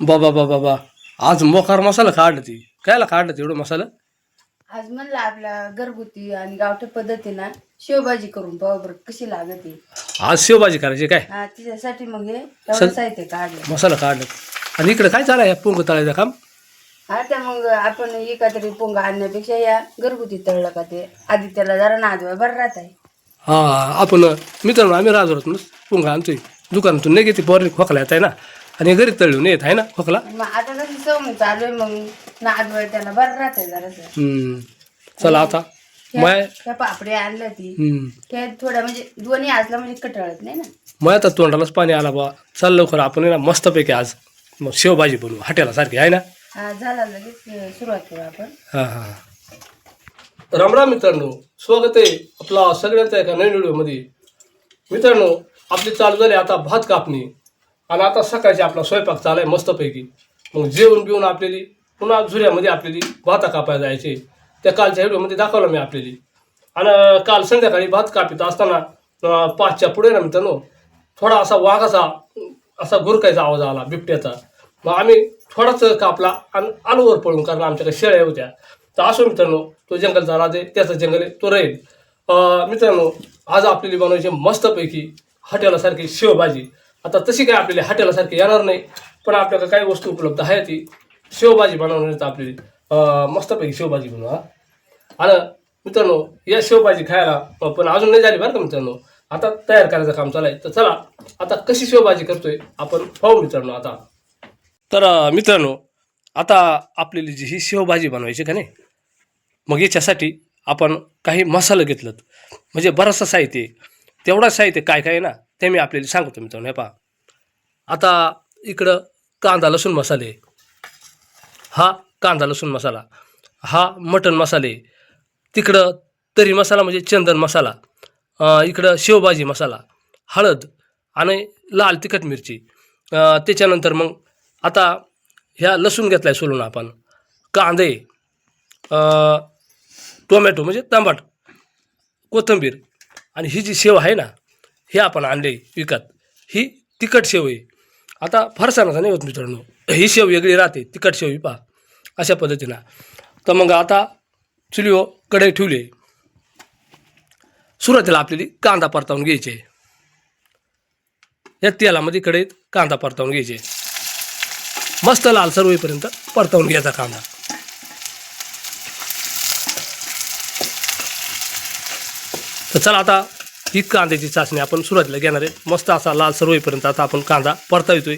बाबा बाबा बाबा आज मोकार मसाला काढलं ती कायला काढलं ते एवढं मसाला? आज म्हणलं आपल्या घरगुती आणि गावठी पद्धतीनं शेवभाजी करून पाहू बरं कशी लागते. आज शेवभाजी करायची काय? हा तिच्यासाठी मग हे एवढं साहित्य काढलं. मसाला काढलं. आणि इकडे काय चालाय पोंग तळायचं काम? हा त्या मग आपण एखाद्या पोंगा आणण्यापेक्षा या घरगुती तळलं का ते. आधी त्याला जरा नादवा बरं राहत आहे हा आपण मित्रांनो आम्ही राजवरात पोंग आणतोय. दुकानातून नाही घेते पोरी खोकला येत आहे ना. आणि घरी तळून येत आहे ना खोकला? मग आता कसं सवय चालू आहे मग नादवा त्याला बरं राहत आहे जरासं. हम्म. चला आता. माय त्या पापडी आणल्या ती. हम्म. थोड्या म्हणजे दोन्ही असला म्हणजे कटाळत नाही ना? मग आता तोंडालाच पाणी आला बा चल लवकर आपण आहे ना मस्तपैकी आज मग शेवभाजी बनवू. हॉटेला सारखी आहे ना? हा झाला लगेच अं, सुरुवात करू आपण. हा हा. राम राम मित्रांनो स्वागत आहे आपला सगळ्यांचा एका नवीन व्हिडिओमध्ये. मित्रांनो आपली चालू झाली आता भात कापणी. आणि आता सकाळची आपला स्वयंपाक चालाय मस्तपैकी. मग जेवण बिवून आपलेली पुन्हा झुऱ्यामध्ये आपलेली भाता कापायला जायचे. त्या कालच्या व्हिडिओमध्ये दाखवलं मी आपल्याली. आणि काल संध्याकाळी भात कापित असताना पाचच्या पुढे ना मित्रांनो थोडा असा वाघाचा असा गुरकायचा आवाज आला बिबट्याचा. मग आम्ही थोडाच कापला आणि आलूवर पळून कारण आमच्याकडे शेळ्या होत्या. तर असो मित्रांनो तो जंगलचा झाला आहे त्याचं जंगल आहे तो राहील. मित्रांनो आज आपल्याला बनवायची मस्तपैकी हॉटेलासारखी शेवभाजी. आता तशी काय आपल्याला हॉटेलासारखी येणार नाही पण आपल्याकडे काही वस्तू उपलब्ध आहे ती. शेवभाजी बनवण्यात आपली मस्तपैकी शेवभाजी बनवा. आणि मित्रांनो या शेवभाजी खायला पण अजून नाही झाली बरं का मित्रांनो. आता तयार करायचं काम चालू आहे. तर चला आता कशी शेवभाजी करतोय आपण पाहू मित्रांनो आता. तर मित्रांनो आता आपल्याला जी ही शेवभाजी बनवायची का नाही मग याच्यासाठी आपण काही मसाला घेतलं म्हणजे बरंचसं साहित्य आहे. तेवढं साहित्य काय काय आहे ना ते मी आपल्याला सांगतो मित्रांनो हे पहा. आता इकडं कांदा लसूण मसाले. हा कांदा लसूण मसाला. हा मटण मसाले. तिकडं तरी मसाला म्हणजे चंदन मसाला. इकडं शेवभाजी मसाला. हळद आणि लाल तिखट मिरची. त्याच्यानंतर मग आता ह्या लसूण घेतला आहे सोलून आपण. कांदे. टोमॅटो म्हणजे तांबाट कोथिंबीर आणि ही जी शेव आहे ना हे आपण आणले विकत. ही तिखट शेव आहे आता फरसाणाचा नाही होत मित्रांनो. ही शेव वेगळी राहते. तिखट शेव ही पहा. अशा पद्धतीनं. तर मग आता चुलीवर कढई ठेवली. सुरुवातीला आपल्याला कांदा परतावून घ्यायचे. या तेलामध्ये कढईत कांदा परतावून घ्यायचे. मस्त लालसर होईपर्यंत परतावून घ्यायचा कांदा. तर चला आता ही कांद्याची चाचणी आपण सुरुवातीला घेणार आहे. मस्त असा लालसर होईपर्यंत आता आपण कांदा परतावतोय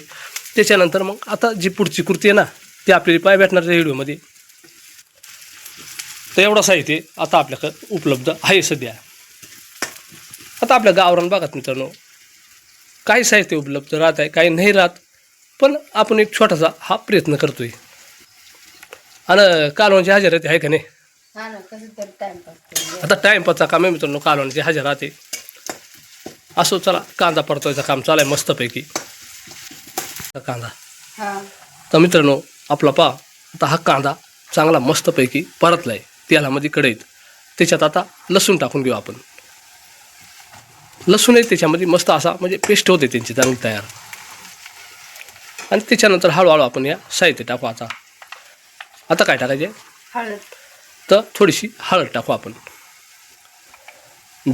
त्याच्यानंतर मग आता जी पुढची कृती आहे ना ती आपल्याला पाय भेटणार त्या व्हिडिओमध्ये तर एवढं साहित्य आता आपल्याकडं उपलब्ध आहे सध्या. आता आपल्या गावरान भागात मित्रांनो काही साहित्य उपलब्ध राहत आहे काही नाही राहत पण आपण एक छोटासा हा प्रयत्न करतोय. आणि कालवणची हजेराती आहे का नाही? हा ना कसं तरी टाइमपास करू आता टाईमपासचा काम आहे मित्रांनो कालवणची हजेर राहते. असो चला कांदा परतवायचं काम चालू आहे मस्तपैकी. कांदा. हा. तर मित्रांनो आपला पा आता हा कांदा चांगला मस्तपैकी परतला आहे तेलामध्ये कढईत. त्याच्यात आता लसूण टाकून घेऊ आपण. लसूण आहे त्याच्यामध्ये मस्त असा म्हणजे पेस्ट होते त्यांची चांगली तयार. आणि त्याच्यानंतर हळूहळू आपण या साहित्य टाकू आता. आता काय टाकायचे? हळद. तर थोडीशी हळद टाकू आपण.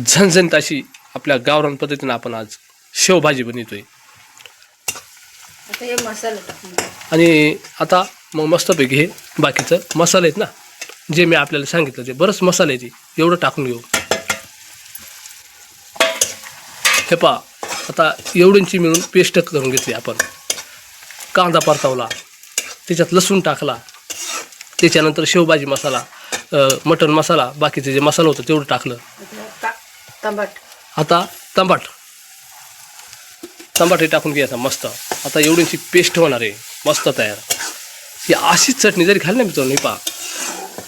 झणझणीत अशी आपल्या गावरान पद्धतीनं आपण आज शेवभाजी बनवतोय. हे. आणि आता मग मस्तपैकी हे बाकीचं मसाले आहेत ना जे मी आपल्याला सांगितलं ते बरंच मसाले आहे ते एवढं टाकून घेऊ. हे पहा आता एवढ्यांची मिळून पेस्ट करून घेतली आपण. कांदा परतावला त्याच्यात लसूण टाकला त्याच्यानंतर शेवभाजी मसाला अ, मटण मसाला बाकीचे जे मसाला होतं तेवढं टाकलं. आता आता तंबाट. तंबाटे टाकून घ्यायचा मस्त. आता एवढीची पेस्ट होणार आहे. मस्त तयार. ही अशीच चटणी जरी खाल्ली ना मित्रांनो ही पहा.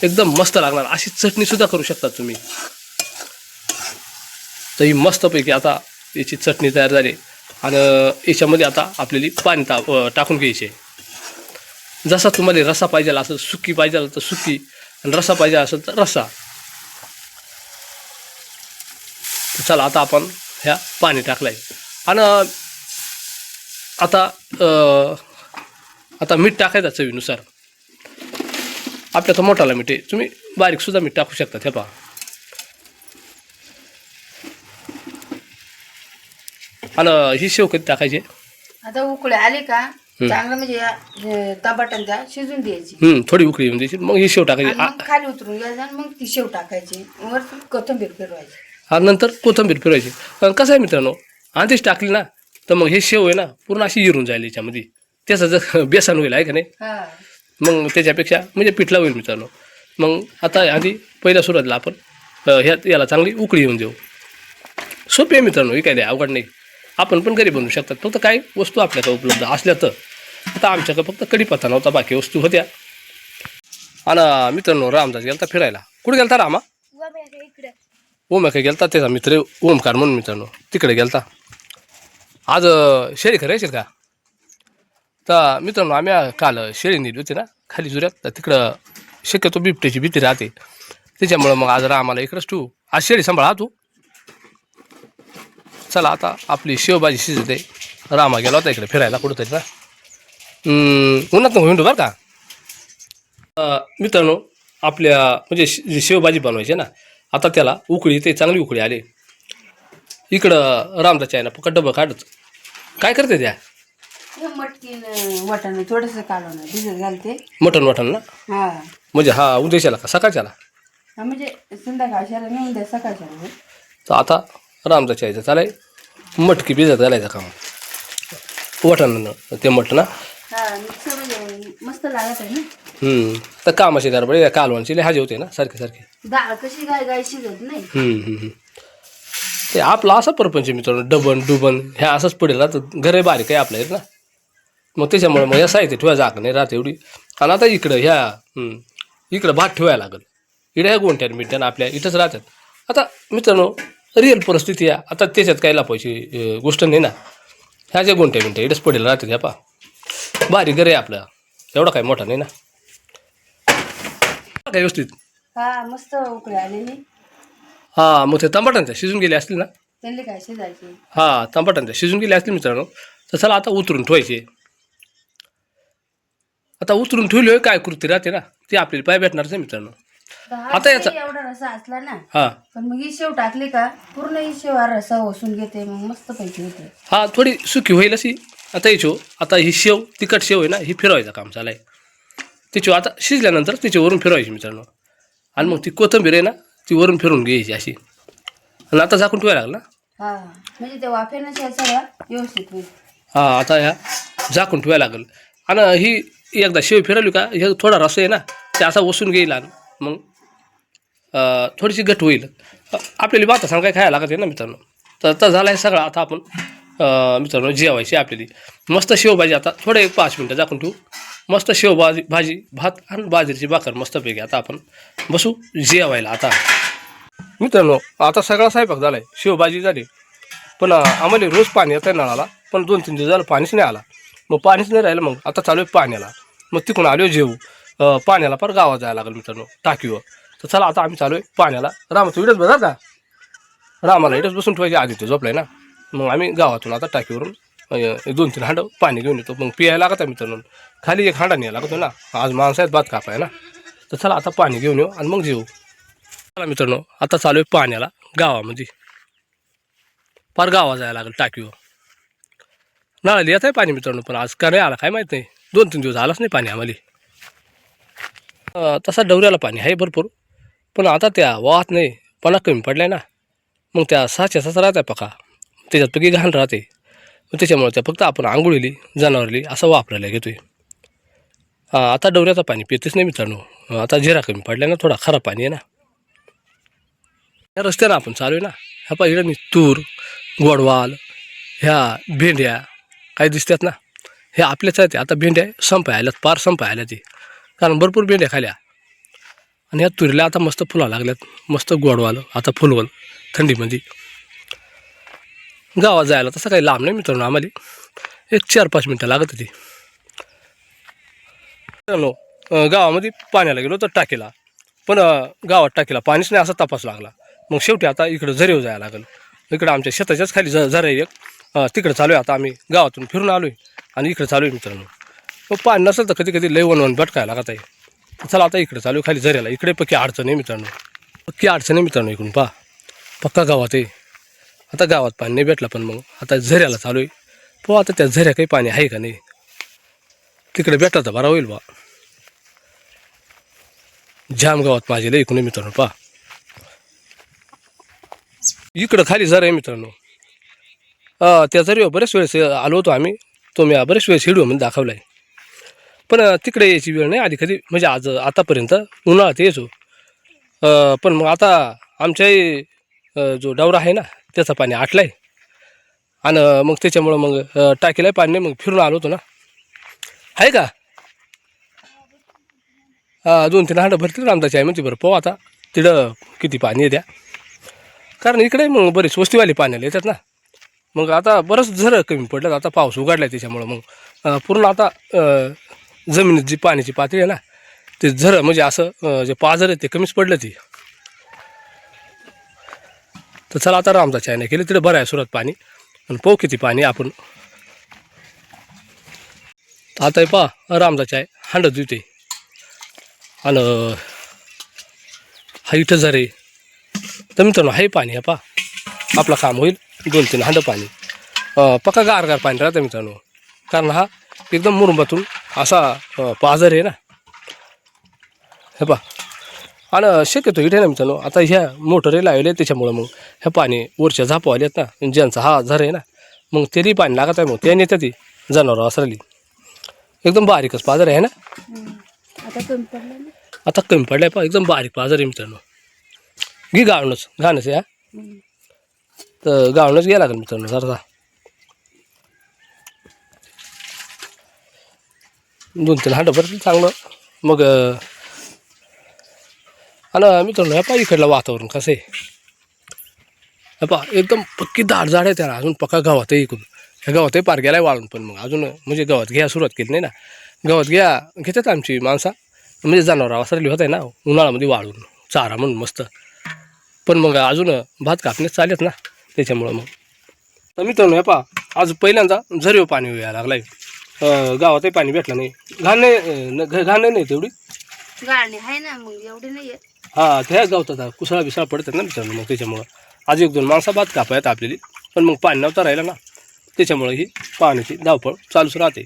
एकदम मस्त लागणार. अशी चटणी सुद्धा करू शकता तुम्ही. तर ही मस्तपैकी आता याची चटणी तयार झाली. आणि याच्यामध्ये आता आपल्याला पाणी टाकून घ्यायचे. जसा तुम्हाला रसा पाहिजे असेल सुकी पाहिजे तर सुकी आणि रस्सा पाहिजे असेल तर रस्सा चला आता आपण ह्या पाणी टाकलं आहे आणि आता आता मीठ टाकायचं चवीनुसार. आपल्या तर मोठाला मीठ आहे. तुम्ही बारीकसुद्धा मीठ टाकू शकता हे पहा. आणि ही शेव कधी टाकायची आता उकळे आली का? चांगलं म्हणजे त्या शिजून द्यायची. हम्म, थोडी उकळी येऊन द्यायची मग ही शेव टाकायची. मग खाली उतरून घ्यायचं आणि मग ती शेव टाकायची. वर कोथिंबीर फिरवायची. नंतर कोथिंबीर फिरवायची. कारण कसं आहे मित्रांनो आधीच टाकली ना तर मग हे शेव आहे ना पूर्ण अशी जिरून जाईल याच्यामध्ये. त्याचं जर बेसन होईल आहे का नाही? हा. मग त्याच्यापेक्षा म्हणजे पिठला होईल मित्रांनो. मग आता आधी पहिल्या सुरुवातीला आपण अ, ह्या याला चांगली उकळी येऊन देऊ. सोपी आहे मित्रांनो ही काय नाही अवघड नाही. आपण पण घरी बनवू शकतात. फक्त काही वस्तू आपल्याकडे उपलब्ध असल्या तर. आता आमच्याकडे फक्त कढीपत्ता नव्हता बाकी वस्तू होत्या. आणि मित्रांनो रामदास गेलता फिरायला. कुठे गेलता रामा? ओम काय गेलता त्याचा मित्र ओमकार म्हणून मित्रांनो. तिकडे गेलता. आज शेळी करायची का? तर मित्रांनो आम्ही काल शेळी नेली होती ना खाली जुऱ्यात. तर तिकडं शक्यतो बिबट्याची भीती राहते. त्याच्यामुळं मग आज आम्हाला इकडंच ठेवू. आज शेळी सांभाळा तू. चला आता आपली शेवभाजी शिजते. रामा गेला होता इकडे फिरायला कुठंतरी ना. उन्हात नको हिंडू बरं का. मित्रांनो आपल्या म्हणजे शे- शेवभाजी बनवायची ना आता त्याला उकळी ते चांगली उकळी आली. इकडं रामदाच्या आहे ना पकड डबं काढत. काय करते त्या? मटकीन वाटाणं थोडंसं कालवणं भिजत घालते. मटण वटण ना? म्हणजे हा उद्देशाला का सकाळच्याला? म्हणजे द्या सकाळच्या तर आता रामदाच्या यायचं चालाय. मटकी भिजत घालायचं काम वटण ते मटण. मिक्सर म्हणजे मस्त लागत आहे ना? हम्म. तर कामाची गडबड कालवणची लय हाजी होते ना सारखे सारखे. डाळ कशी गाय गाय शिजत नाही? हम्म, हम्म. ते आपला असा परपंच मित्रांनो डबन डुबन ह्या असंच पडेल. ना तर घरे बारीक आहे आपल्या ना. मग त्याच्यामुळे मग या साहित्य ठेवायचं जागा नाही राहते एवढी. आणि आता इकडं ह्या हम्म, इकडं भात ठेवायला लागल. इकडे ह्या गोंट्यान मिठ्यान आपल्या इथंच राहतात. आता मित्रांनो रिअल परिस्थिती आहे. आता त्याच्यात काय लापायची गोष्ट नाही ना. ह्या ज्या गोंट्या मिनट्या इथंच पडेल राहतात ह्या पा बारीक घर आहे आपलं. एवढा काय मोठा नाही ना. काय व्यवस्थित? हा मस्त उकळी आलेली. हां मग ते टमाटांच्या शिजून गेले असतील ना? त्यांनी काय शिजायची? हा टमाटांच्या शिजून गेले असतील मित्रांनो. तर चला आता उतरून ठेवायचे. आता उतरून ठेवली काय कृती राहते ना. ती आपल्याला पाय भेटणारच आहे मित्रांनो. तर हा आता याचा- एवढा रसा असला ना हा. पण मग ही शेव टाकली का पूर्ण ही शेव हा रसा ओसून घेते मग मस्त पैकी होते. हा थोडी सुकी होईल अशी. आता याची आता ही शेव तिखट शेव आहे ना ही फिरवायचं काम चालाय तिची आता शिजल्यानंतर तिची वरून फिरवायची मित्रांनो. आणि मग ती कोथंबीर आहे ना ती वरून फिरून घ्यायची अशी. आणि आता झाकून ठेवायला लागला हा म्हणजे त्या वाफेनं व्यवस्थित होईल. हा आता ह्या झाकून ठेवायला लागेल. आणि ही एकदा शेव फिरवली का हे थोडा रस आहे ना ते असा ओसून घेईल आणि मग थोडीशी घट होईल. आपल्याला भाता सांग काय खायला लागत आहे ना मित्रांनो? तर तर झाला आहे सगळं. आता आपण मित्रांनो जेवायची आपल्याली. मस्त शेवभाजी आता थोडं एक पाच मिनटं दाखवून ठेवू. मस्त शेवभाजी भाजी भात आणि बाजरीची भाकर मस्तपैकी आता आपण बसू जेवायला आता. मित्रांनो आता सगळा स्वयंपाक झाला आहे शेवभाजी झाली. पण आम्हाला रोज पाणी येतं नळाला. पण दोन तीन दिवस झालं पाणीच नाही आला. मग पाणीच नाही राहिलं मग. आता चालू आहे पाण्याला. मग तिकडून आलो जेवू. पाण्याला पर गावात जायला लागलं मित्रांनो टाकीवर. तर चला आता आम्ही चालू आहे पाण्याला रामाचं इडच बघा का रामाला इडच बसून ठेवायची आधी ते झोपलाय ना. मग आम्ही गावातून आता टाकीवरून दोन तीन हांड पाणी घेऊन येतो. मग पियायला लागत आहे मित्रांनो. खाली एक हांडा न्यायला लागतो ना. आज माणसं आहेत भात कापाय ना. तर चला आता पाणी घेऊन येऊ आणि मग जेऊ. चला मित्रांनो आता चालू आहे पाण्याला गावामध्ये. फार गावा जायला लागेल टाकीवर. नळाला येत आहे पाणी मित्रांनो पण आज का नाही आला काय माहीत नाही. दोन तीन दिवस आलाच नाही पाणी आम्हाला. तसा डवऱ्याला पाणी आहे भरपूर. पण आता त्या वाहत नाही पणा कमी पडलाय ना. मग त्या सहाच्या ससा राहत्या पका. त्याच्यात पकी घाण राहते. त्याच्यामुळे त्या फक्त आपण आंघोळीली जनावरली असं वापरायला घेतोय. आता डवऱ्याचं पाणी पितेच नाही मित्रांनो. आता जिरा कमी पडलाय ना थोडा खराब पाणी आहे ना. या रस्त्यानं आपण चालू आहे ना ह्या पाहिजे मी तूर गोडवाल ह्या भेंड्या काही दिसतात ना. हे आपल्याच आहेत आता भेंड्या संपायला पार संपायला ते कारण भरपूर भेंड्या खाल्या. आणि या तुरीला आता मस्त फुला लागल्यात. मस्त गोडवालं आता फुलवल थंडीमध्ये. गावात जायला तसं काही लांब नाही मित्रांनो आम्हाला. एक चार पाच मिनटं लागत होती. मित्रांनो गावामध्ये पाण्याला गेलो तर टाकीला. पण गावात टाकीला पाणीच नाही असा तपास लागला. मग शेवटी आता इकडं झरेव जायला लागलं. इकडं आमच्या शेताच्याच खाली ज झरे एक. तिकडं चालू आहे आता आम्ही. गावातून फिरून आलो आहे आणि इकडं चालू आहे मित्रांनो. पाणी नसेल तर कधी कधी लय वन वन भटकायला लागत आहे. चला आता इकडे चालू आहे, खाली झऱ्याला. इकडे पक्की अडचण आहे मित्रांनो. पक्की अडचण आहे मित्रांनो इकडून पहा. पक्का गावात आहे. आता गावात पाणी नाही भेटलं पण मग. आता झऱ्याला चालू आहे. पो आता त्या झऱ्या काही पाणी आहे का नाही? तिकडे भेटला तर बरा होईल बा. जाम गावात माझे लय इकडून मित्रांनो पहा. इकडं खाली झरा आहे मित्रांनो. त्या झरीवर बरेच वेळेस आलो होतो आम्ही. तो मी बरेच वेळेस व्हिडिओमध्ये दाखवला आहे पण तिकडे यायची वेळ नाही आधी कधी. म्हणजे आज आतापर्यंत उन्हाळ्यात यायचो. पण मग आता आमच्याही जो डवरा आहे ना त्याचं पाणी आटलं आहे आणि मग त्याच्यामुळं मग टाकीला पाणी नाही मग फिरून आलो होतो ना. आहे का? दोन तीन हांडं भरतील रामदाची आहे म्हणजे बरं. पाहू आता तिथं किती पाणी आहे कारण इकडे मग बरेच वस्तीवाले पाण्याला येतात ना. मग आता बरंच झरं कमी पडलं आता पाऊस उघडला आहे त्याच्यामुळं मग. पूर्ण आता जमिनीत जी पाण्याची पातळी आहे ना ते झरं म्हणजे असं जे पाझर आहे ते कमीच पडलं ती. तर चला आता रामदा चाय नाही केली तिथे बरं आहे सुरत पाणी. आणि पाहू किती पाणी आपण. आता हे पहा रामदा चाय हांडत देते आणि हा इथं झरे तर मित्रांनो हे पाणी आहे पा आपलं काम होईल दोन तीन हांडं पाणी. पक्का गार गार पाणी राहतं मित्रांनो. कारण हा एकदम मुरुंबातून असा अं, पाझर आहे ना. हे पा आणि शक्यतो इथे ना मित्रांनो आता ह्या मोटरे लावले त्याच्यामुळं मग ह्या पाणी वरच्या झापा आल्यात ना ज्यांचा हा झर आहे ना मग त्यालाही पाणी लागत आहे मग त्याने येतात ती जनावरं असली एकदम बारीकच पाझर आहे ना. आता कमी पडलाय पा एकदम बारीक पाझर आहे मित्रांनो. घे गावणंच घाणच या. तर गावणंच घ्यायला लागेल मित्रांनो जरा दोन तीन हांडं भरतील चांगलं. मग अं, आणि मित्रांनो या पा इकडलं वातावरण कसं आहे? हे पा एकदम पक्की दाट झाड आहे त्याला. अजून पक्का गावात आहे इकडून. ह्या गावातही पार गेलाय वाळून पण मग. अजून म्हणजे गावात घ्या सुरुवात केली नाही ना. गावात घ्या घेतात आमची माणसा. म्हणजे जनावरं वासरली होत आहे ना उन्हाळ्यामध्ये वाळून. चारा म्हणून मस्त. पण मग अजून भात कापणे चालेत ना त्याच्यामुळं मग. तर मित्रांनो हे पा आज पहिल्यांदा झरीव पाणी यायला लागलाय. आहे गावातही पाणी भेटलं नाही. घाण नाही न- घाण नाही तेवढी गाळणी आहे ना मग एवढी नाही येत. हा त्या गावतात. कुसळा बिसळा पडतात ना मित्रांनो मग त्याच्यामुळं. आज एक दोन माणसं भात कापायत आपल्याली. पण मग पाणी नव्हतं राहिलं ना. त्याच्यामुळं ही पाण्याची धावपळ चालूच राहते.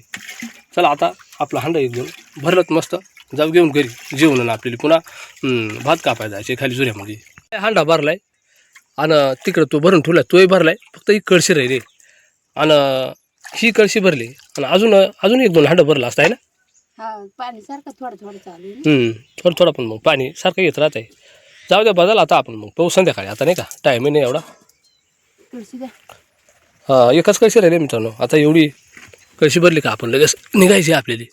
चला आता आपला हांडा एक दोन भरलत मस्त. जाऊ घेऊन घरी. जेवण आपल्याला. पुन्हा भात कापायला जायचे खाली जुऱ्यामध्ये. हांडा भरलाय. आणि तिकडं तो भरून ठेवला तोही भरलाय. फक्त ही कळशी राहिली. आणि ही कळशी भरली. आणि अजून अजून एक दोन हांडं भरलं असतं आहे ना? हा पाणी सारखं थोडं थोडं चालू आहे ना. हम्म, थोडं थोडं पण मग पाणी सारखं येत राहत आहे जाऊ द्या बदल आता आपण मग. पाहू संध्याकाळी आता नाही का? टाईम नाही एवढा. द्या. हा एकच कळशी राहिली मित्रांनो. आता एवढी कळशी भरली का आपण लगेच निघायची आपल्याली.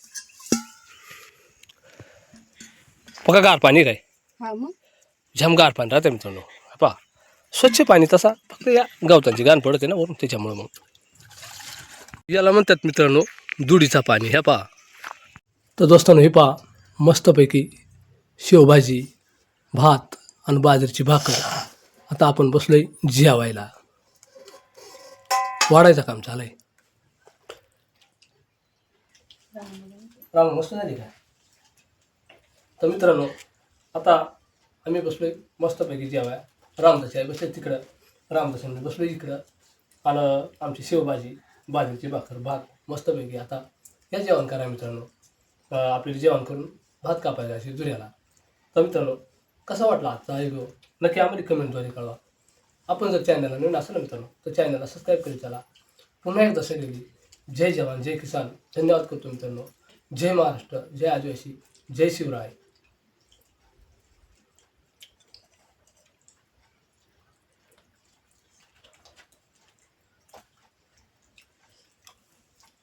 पका गार पाणी काय? हा मग? झम गार पाणी राहते मित्रांनो. पा स्वच्छ पाणी तसा फक्त या गवतांची गाण पडते ना वरून त्याच्यामुळं मग. याला म्हणतात मित्रांनो दुडीचा पाणी. ह्या पा तर दोस्तांनो हे पा मस्तपैकी शेवभाजी भात आणि बाजरीची भाकर. आता आपण बसलोय जेवायला. वाढायचं काम चालू आहे. राम मस्त झाली का? तर मित्रांनो आता आम्ही बसलोय मस्तपैकी जेवाय रामदासी आहे बसले तिकडं. रामदासी बसलो इकडं. आणि आमची शेवभाजी बाजरीची भाकर भात मस्तपैकी आता या जेवण करा मित्रांनो. आपल्याला जेवण करून भात कापायला अशी दुऱ्याला तर मित्रांनो कसा वाटला आजचा हा नक्की आम्हाला कमेंटद्वारे कळवा. आपण जर चॅनलला नवीन असेल ना मित्रांनो तर चॅनलला सबस्क्राईब करीत चला. पुन्हा एकदा सगळी जय जवान जय किसान. धन्यवाद करतो मित्रांनो. जय महाराष्ट्र जय आदिवासी जय शिवराय.